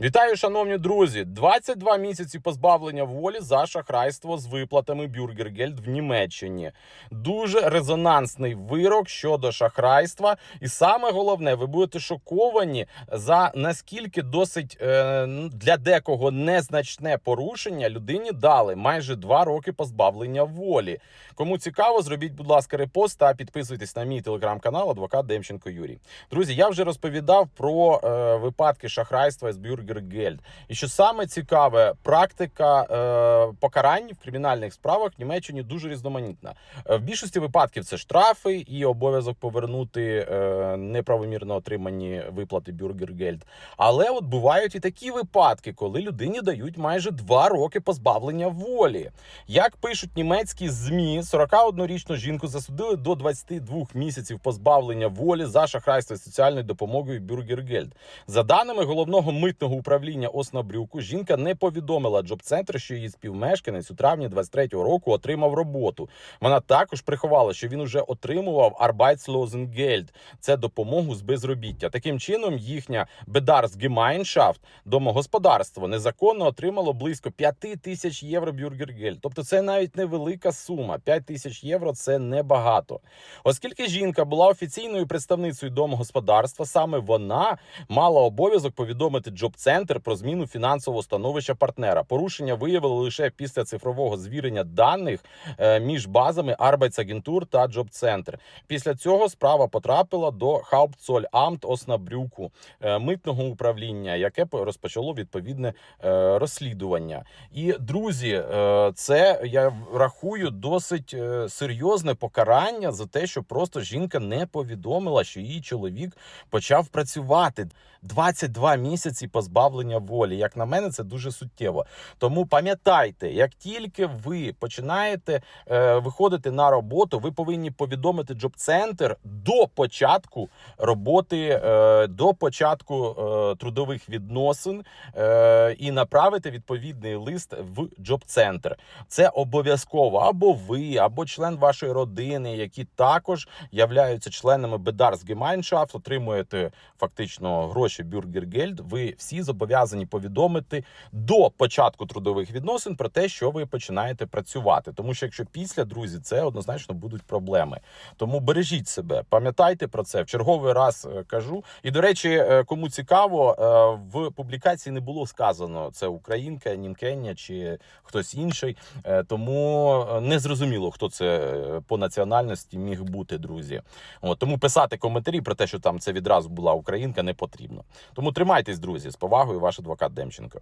Вітаю, шановні друзі! 22 місяці позбавлення волі за шахрайство з виплатами Бюргергельд в Німеччині. Дуже резонансний вирок щодо шахрайства. І саме головне, ви будете шоковані за наскільки досить е, для декого незначне порушення людині дали майже 2 роки позбавлення волі. Кому цікаво, зробіть, будь ласка, репост та підписуйтесь на мій телеграм-канал Адвокат Демченко Юрій. Друзі, я вже розповідав про е, випадки шахрайства з Бюргергельд. І що саме цікаве, практика е, покарань в кримінальних справах в Німеччині дуже різноманітна. Е, в більшості випадків це штрафи і обов'язок повернути е, неправомірно отримані виплати Бюргергельд. Але от бувають і такі випадки, коли людині дають майже два роки позбавлення волі. Як пишуть німецькі змі, 41-річну жінку засудили до 22 місяців позбавлення волі за шахрайство соціальною допомогою Бюргергельд. За даними головного митного управління Оснабрюку, жінка не повідомила Джоб-центр, що її співмешканець у травні 23-го року отримав роботу. Вона також приховала, що він уже отримував Arbeitslosengeld – це допомогу з безробіття. Таким чином, їхня Bedarfsgemeinschaft, домогосподарство, незаконно отримало близько 5 тисяч євро Бюргергельд. Тобто, це навіть невелика сума. 5 тисяч євро це небагато. Оскільки жінка була офіційною представницею домогосподарства, саме вона мала обов'язок повідомити Джоб-центр про зміну фінансового становища партнера. Порушення виявили лише після цифрового звірення даних е, між базами Arbeitsagentur та Джоб-центр. Після цього справа потрапила до Hauptzollamt Osnabrück, е, митного управління, яке розпочало відповідне е, розслідування. І друзі, це я рахую досить серйозне покарання за те, що просто жінка не повідомила, що її чоловік почав працювати 22 місяці позбавлення волі. Як на мене, це дуже суттєво. Тому пам'ятайте, як тільки ви починаєте е, виходити на роботу, ви повинні повідомити джоб-центр до початку роботи, е, до початку е, трудових відносин е, і направити відповідний лист в джоб-центр. Це обов'язково або ви, або член вашої родини, які також являються членами Bedarfsgemeinschaft, отримуєте фактично гроші Бюргергельд. Ви всі зобов'язані повідомити до початку трудових відносин про те, що ви починаєте працювати. Тому що якщо після друзі, це однозначно будуть проблеми. Тому бережіть себе, пам'ятайте про це. В черговий раз е, кажу. І до речі, е, кому цікаво, е, в публікації не було сказано це українка, німкеня чи хтось інший. Тому не зрозуміло, хто це по національності міг бути, друзі. От, тому писати коментарі про те, що там це відразу була українка, не потрібно. Тому тримайтесь, друзі, з повагою, ваш адвокат Демченко.